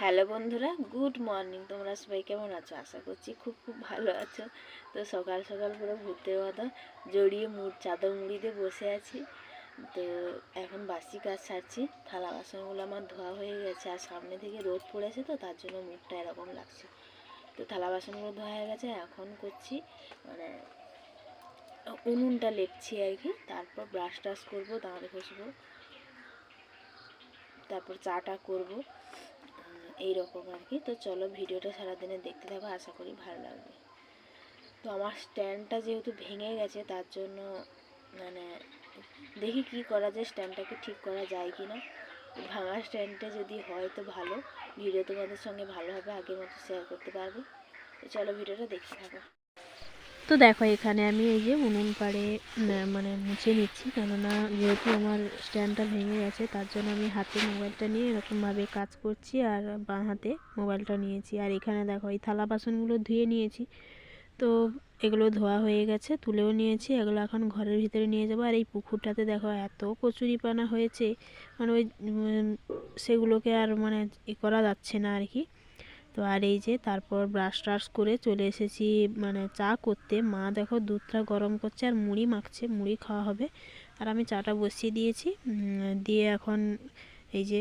Hello বন্ধুরা, good morning. তোমরা সবাই কেমন আছো? আশা করছি খুব খুব ভালো আছো। তো সকাল সকাল পুরো ভূতের মতো জড়িয়ে মুড়, চাদর মুড়ি দিয়ে বসে আছি। তো এখন বাসি কাজ সারছি। থালা বাসনগুলো আমার ধোয়া হয়ে গেছে আর সামনে থেকে রোদ পড়েছে তো, তার জন্য মুখটা এরকম লাগছে। তো থালা বাসনগুলো ধোয়া হয়ে গেছে, এখন করছি মানে উনুনটা লেপছি আর কি। তারপর ব্রাশ টাশ করব দাঁড় ঘষবো, তারপর চাটা করব। এই রকম আর কি। তো চলো ভিডিওটা সারাদিনে দেখতে থাকো, আশা করি ভালো লাগবে। তো আমার স্ট্যান্ডটা যেহেতু ভেঙে গেছে, তার জন্য মানে দেখি কি করা যায়, স্ট্যান্ডটাকে ঠিক করা যায় কি না ভাঙা স্ট্যান্ডটা যদি হয় তো ভালো। ভিডিও তোমাদের সঙ্গে ভালোভাবে আগের মতো শেয়ার করতে পারব। তো চলো ভিডিওটা দেখতে থাকো। তো দেখো, এখানে আমি এই যে উনুন পাড়ে মানে মুছে নিচ্ছি। কেননা যেহেতু আমার স্ট্যান্ডটা ভেঙে গেছে, তার জন্য আমি হাতে মোবাইলটা নিয়ে এরকমভাবে কাজ করছি আর বাঁ হাতে মোবাইলটা নিয়েছি। আর এখানে দেখো, এই থালা বাসনগুলো ধুয়ে নিয়েছি। তো এগুলো ধোয়া হয়ে গেছে, তুলেও নিয়েছি। এগুলো এখন ঘরের ভিতরে নিয়ে যাব। আর এই পুকুরটাতে দেখো, এত কচুরিপানা হয়েছে। মানে ওই সেগুলোকে আর মানে ই করা যাচ্ছে না আর কি। তো আর এই যে তারপর ব্রাশ ট্রাশ করে চলে এসেছি মানে চা করতে। মা দেখো দুধটা গরম করছে আর মুড়ি মাখছে, মুড়ি খাওয়া হবে। আর আমি চাটা বসিয়ে দিয়েছি। দিয়ে এখন এই যে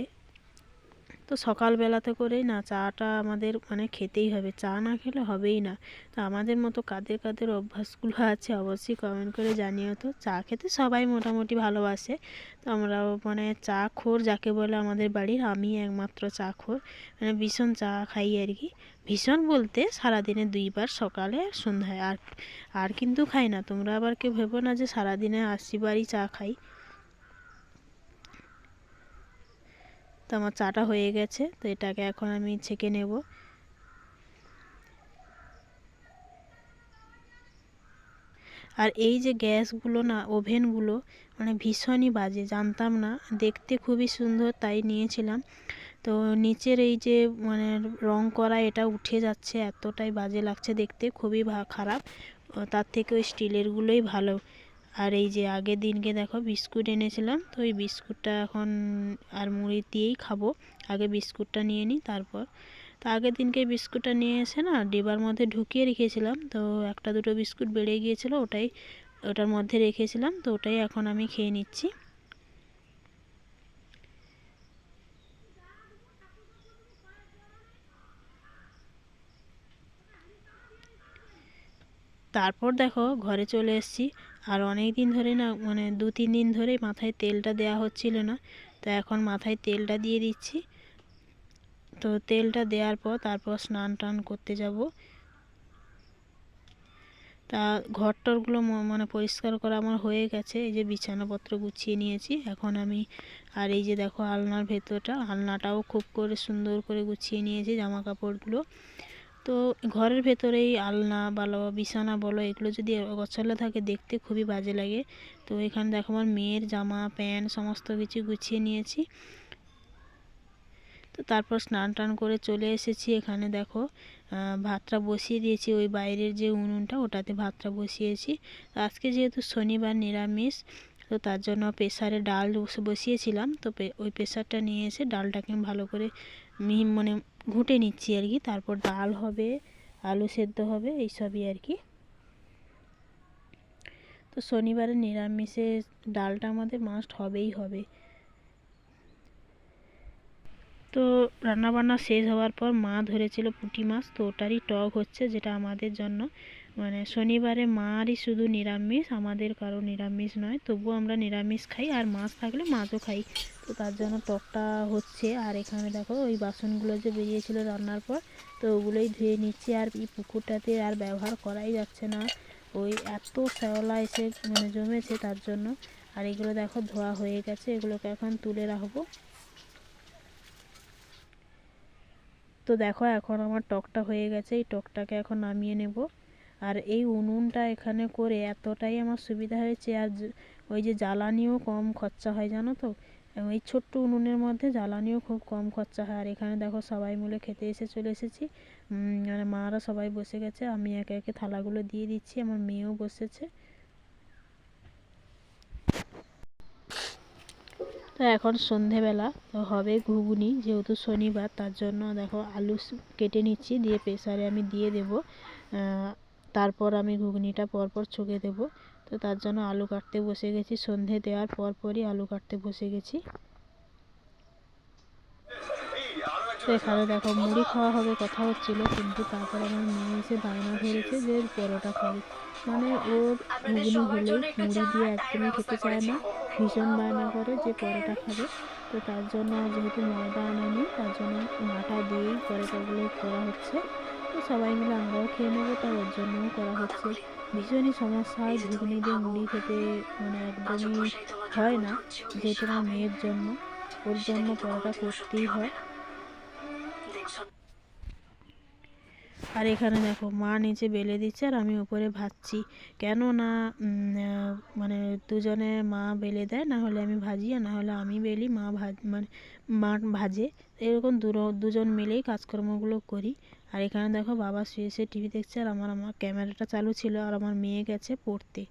তো সকালবেলাতে করেই না চাটা আমাদের মানে খেতেই হবে। চা না খেলে হবেই না। তো আমাদের মতো কাদের কাদের অভ্যাসগুলো আছে অবশ্যই কমেন্ট করে জানিও তো। চা খেতে সবাই মোটামুটি ভালোবাসে। তো আমরাও মানে চা খোর যাকে বলে আমাদের বাড়ির আমি একমাত্র চা খোর। মানে ভীষণ চা খাই আর কি। ভীষণ বলতে সারাদিনে দুইবার সকালে আর সন্ধ্যায়। আর আর কিন্তু খাই না। তোমরা আবার কেউ ভেবো না যে সারাদিনে আশি বারই চা খাই। তো আমার চাটা হয়ে গেছে, তো এটাকে এখন আমি ছেঁকে নেব। আর এই যে গ্যাসগুলো না, ওভেনগুলো মানে ভীষণই বাজে, জানতাম না, দেখতে খুবই সুন্দর, তাই নিয়েছিলাম। তো নিচের এই যে মানে রং করা এটা উঠে যাচ্ছে, এতটাই বাজে লাগছে দেখতে, খুবই খারাপ। তার থেকে ওই স্টিলেরগুলোই ভালো। আর এই যে আগের দিনকে দেখো বিস্কুট এনেছিলাম, তো ওই বিস্কুটটা এখন আর মুড়ি দিয়েই খাব। আগে বিস্কুটটা নিয়ে নিই তারপর। তো আগের দিনকে বিস্কুটটা নিয়ে এসে না ডিবার মধ্যে ঢুকিয়ে রেখেছিলাম, তো একটা দুটো বিস্কুট বেড়ে গিয়েছিল, ওটাই, ওটার মধ্যে রেখেছিলাম, তো ওটাই এখন আমি খেয়ে নিচ্ছি। তারপর দেখো ঘরে চলে এসেছি। আর অনেক দিন ধরে না মানে দু তিন দিন ধরে মাথায় তেলটা দেওয়া হচ্ছিল না। তো এখন মাথায় তেলটা দিয়ে দিচ্ছি। তো তেলটা দেওয়ার পর তারপর স্নান টান করতে যাব। তা ঘরটরগুলো মানে পরিষ্কার করা আমার হয়ে গেছে। এই যে বিছানাপত্র গুছিয়ে নিয়েছি। এখন আমি, আর এই যে দেখো আলনার ভেতরটা, আলনাটাও খুব করে সুন্দর করে গুছিয়ে নিয়েছি জামা কাপড়গুলো তো ঘরের ভেতরে এই আলনা, বলো, বিছানা বলো, এগুলো যদি অগোছালো থাকে দেখতে খুবই বাজে লাগে। তো এখানে দেখো আমার মেয়ের জামা, প্যান্ট সমস্ত কিছু গুছিয়ে নিয়েছি। তো তারপর স্নান টান করে চলে এসেছি এখানে দেখো। ভাতটা বসিয়ে দিয়েছি, ওই বাইরের যে উনুনটা ওটাতে ভাতটা বসিয়েছি। আজকে যেহেতু শনিবার নিরামিষ, তো তার জন্য প্রেসারে ডাল বসিয়েছিলাম। তো ওই প্রেসারটা নিয়ে এসে ডালটাকে ভালো করে মিহি মানে ঘুঁটে নিচ্ছি আর কি। তারপর ডাল হবে, আলু সেদ্ধ হবে, এইসবই আর কি। তো শনিবারে নিরামিষে ডালটা আমাদের মাস্ট হবেই হবে। তো রান্নাবান্না শেষ হওয়ার পর মা ধরেছিল পুঁটি মাছ, তো ওটারই টক হচ্ছে যেটা আমাদের জন্য। মানে শনিবারে মারই শুধু নিরামিষ, আমাদের কারও নিরামিষ নয়, তবুও আমরা নিরামিষ খাই আর মাছ থাকলে মাছও খাই। তো তার জন্য টকটা হচ্ছে আর এখানে দেখো ওই বাসনগুলো যে বেরিয়েছিল রান্নার পর, তো ওগুলোই ধুয়ে নিচ্ছি আর এই পুকুরটাতে আর ব্যবহার করাই যাচ্ছে না। ওই এত শ্যাওলা এসে মানে জমেছে তার জন্য। আর এগুলো দেখো ধোয়া হয়ে গেছে, এগুলোকে এখন তুলে রাখব। তো দেখো এখন আমার টকটা হয়ে গেছে, এই টকটাকে এখন নামিয়ে নেব। আর এই উনুনটা এখানে করে এতটাই আমার সুবিধা হয়েছে, আর ওই যে জ্বালানিও কম খরচা হয়, জানো তো? এই ছোট্ট উনুনের মধ্যে জ্বালানিও খুব কম খরচা হয়। আর এখানে দেখো সবাই মিলে খেতে এসে চলে এসেছি। মানে মারা সবাই বসে গেছে, আমি একে একে থালাগুলো দিয়ে দিচ্ছি, আমার মেয়েও বসেছে। তো এখন সন্ধেবেলা, তো হবে ঘুগনি যেহেতু শনিবার, তার জন্য দেখো আলু কেটে নিচ্ছি, দিয়ে প্রেসারে আমি দিয়ে দেব। তারপর আমি ঘুগনিটা পরপর ছুঁকে দেব। তো তার জন্য আলু কাটতে বসে গেছি। সন্ধে দেওয়ার পরপরই আলু কাটতে বসে গেছি। তো এখানে দেখো, মুড়ি খাওয়া হবে কথা হচ্ছিল, কিন্তু তারপর আমার মেয়ে এসে বায়না ধরেছে যে পরোটা খাবে। মানে ওর ঘুগনি হলেই মুড়ি দিয়ে একদমই খেতে চায় না, ভীষণ বায়না করে যে পরোটা খাবে। তো তার জন্য যেহেতু ময়দা আনানি তার জন্য আটা দিয়েই পরোটাগুলো করা হচ্ছে। তো সবাই মিলে আমরাও খেয়ে নেব তার ওর জন্যও করা হচ্ছে। ভীষণই সমস্যা হয় ঘুগনি দিয়ে মুড়ি খেতে মানে একদমই হয় না যেহেতু আমার মেয়ের জন্য ওর জন্য পরোটা করতেই হয়। আর এখানে দেখো মা নিচে বেলে দিচ্ছে আর আমি উপরে ভাজছি। কেন না মানে দুজনে মা বেলে দেয় না হলে আমি ভাজি আর না হলে আমি বেলি মা ভাজ মানে মা ভাজে। এরকম দুজন মিলেই কাজকর্মগুলো করি। আর এখানে দেখো বাবা শুয়ে শুয়ে টিভি দেখছে আর আমার আমার ক্যামেরাটা চালু ছিল আর আমার মেয়ে গেছে পড়তে।